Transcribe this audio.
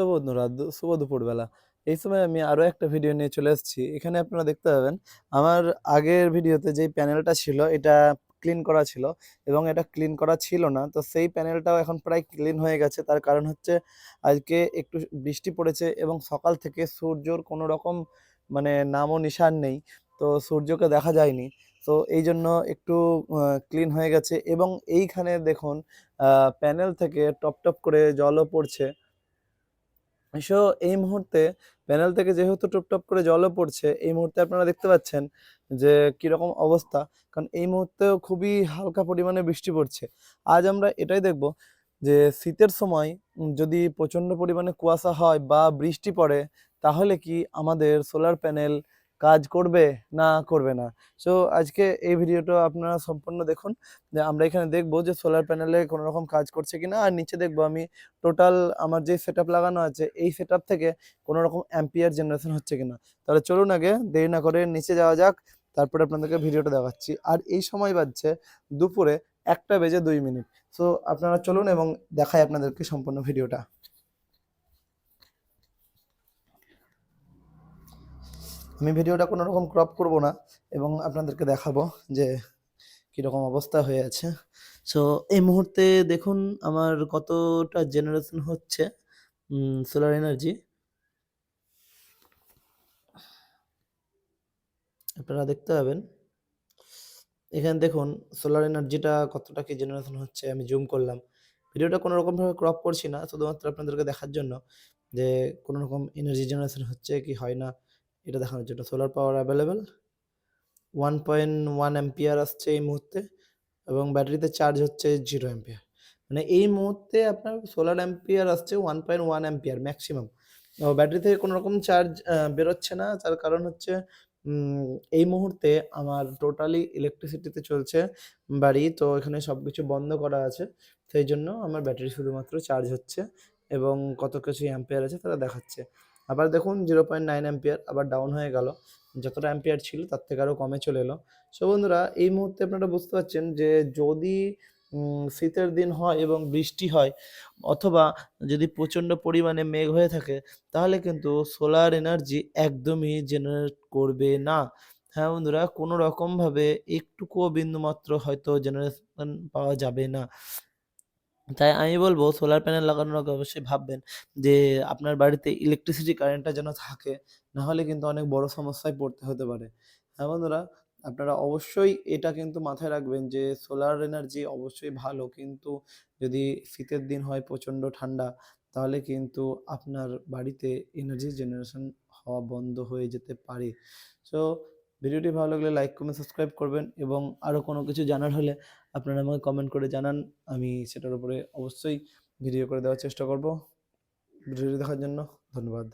তো বন্ধুরা শুভ দুপুরবেলা এই সময় আমি আরও একটা ভিডিও নিয়ে চলে এসেছি। এখানে আপনারা দেখতে পাবেন, আমার আগের ভিডিওতে যেই প্যানেলটা ছিল, এটা ক্লিন করা ছিল এবং এটা ক্লিন করা ছিল না। তো সেই প্যানেলটাও এখন প্রায় ক্লিন হয়ে গেছে। তার কারণ হচ্ছে, আজকে একটু বৃষ্টি পড়েছে এবং সকাল থেকে সূর্যর কোনো রকম মানে নামও নিশান নেই। তো সূর্যকে দেখা যায়নি। তো এই জন্য একটু ক্লিন হয়ে গেছে এবং এইখানে দেখুন প্যানেল থেকে টপ টপ করে জলও পড়ছে। সো এই মুহূর্তে প্যানেল থেকে যেহেতু টপ টপ করে জলও পড়ছে, এই মুহূর্তে আপনারা দেখতে পাচ্ছেন যে কীরকম অবস্থা। কারণ এই মুহূর্তেও খুবই হালকা পরিমাণে বৃষ্টি পড়ছে। আজ আমরা এটাই দেখব যে শীতের সময় যদি প্রচণ্ড পরিমাণে কুয়াশা হয় বা বৃষ্টি পড়ে, তাহলে কি আমাদের সোলার প্যানেল কাজ করবে না করবে না। সো আজকে এই ভিডিওটা আপনারা সম্পূর্ণ দেখুন। যে আমরা এখানে দেখব যে সোলার প্যানেলে কোনো রকম কাজ করছে কি না আর নিচে দেখব আমি টোটাল আমার যে সেট লাগানো আছে, এই সেট থেকে কোনো রকম অ্যাম্পিয়ার জেনারেশন হচ্ছে কি না তাহলে চলুন আগে, দেরি না করে নিচে যাওয়া যাক। তারপরে আপনাদেরকে ভিডিওটা দেখাচ্ছি। আর এই সময় বাজছে দুপুরে একটা বেজে দুই মিনিট। সো আপনারা চলুন এবং দেখাই আপনাদেরকে সম্পূর্ণ ভিডিওটা আমি ভিডিওটা কোনো রকম ক্রপ করব না এবং আপনাদেরকে দেখাবো যে কীরকম অবস্থা হয়ে আছে। সো এই মুহূর্তে দেখুন আমার কতটা জেনারেশন হচ্ছে সোলার এনার্জি আপনারা দেখতে পাবেন। এখানে দেখুন সোলার এনার্জিটা কতটা কি জেনারেশন হচ্ছে, আমি জুম করলাম। ভিডিওটা কোনো রকমভাবে ক্রপ করছি না, শুধুমাত্র আপনাদেরকে দেখার জন্য যে কোনো রকম এনার্জি জেনারেশন হচ্ছে কি হয় না। এটা দেখানোর জন্য solar power available one point one ampere আসছে এই মুহূর্তে এবং ব্যাটারিতে চার্জ হচ্ছে জিরো অ্যাম্পিয়ার মানে এই মুহূর্তে আপনার সোলার অ্যাম্পিয়ার আসছে one point one ampere maximum battery থেকে কোনো রকম চার্জ বেরোচ্ছে না, তার কারণ হচ্ছে এই মুহূর্তে আমার টোটালি ইলেকট্রিসিটিতে চলছে বাড়ি, তো এখানে সব কিছু বন্ধ করা আছে। সেই জন্য আমার ব্যাটারি শুধুমাত্র চার্জ হচ্ছে এবং কত কিছু অ্যাম্পিয়ার আছে তারা দেখাচ্ছে। আবার দেখুন জিরো পয়েন্ট নাইন অ্যাম্পিয়ার আবার ডাউন হয়ে গেল। যতটা অ্যাম্পিয়ার ছিল তার থেকে আরও কমে চলে এলো। সো বন্ধুরা, এই মুহূর্তে আপনারা বুঝতে পারছেন যে যদি শীতের দিন হয় এবং বৃষ্টি হয়, অথবা যদি প্রচণ্ড পরিমাণে মেঘ হয়ে থাকে, তাহলে কিন্তু সোলার এনার্জি একদমই জেনারেট করবে না। হ্যাঁ বন্ধুরা, কোনো রকমভাবে একটুকুও বিন্দুমাত্র হয়তো জেনারেশন পাওয়া যাবে না। তাই আমি বলব সোলার প্যানেল লাগানোর আগে অবশ্যই ভাববেন যে আপনার বাড়িতে ইলেকট্রিসিটি কারেন্টটা যেন থাকে না হলে কিন্তু অনেক বড় সমস্যায় পড়তে হতে পারে। হ্যাঁ বন্ধুরা, আপনারা অবশ্যই এটা কিন্তু মাথায় রাখবেন যে সোলার এনার্জি অবশ্যই ভালো, কিন্তু যদি শীতের দিন হয় প্রচণ্ড ঠান্ডা, তাহলে কিন্তু আপনার বাড়িতে এনার্জি জেনারেশন হওয়া বন্ধ হয়ে যেতে পারে। সো ভিডিওটি ভালো লাগলে লাইক কমেন্ট সাবস্ক্রাইব করবেন এবং আরও কোনো কিছু জানার হলে আপনারা আমাকে কমেন্ট করে জানান। আমি সেটার উপরে অবশ্যই ভিডিও করে দেওয়ার চেষ্টা করব। ভিডিওটি দেখার জন্য ধন্যবাদ।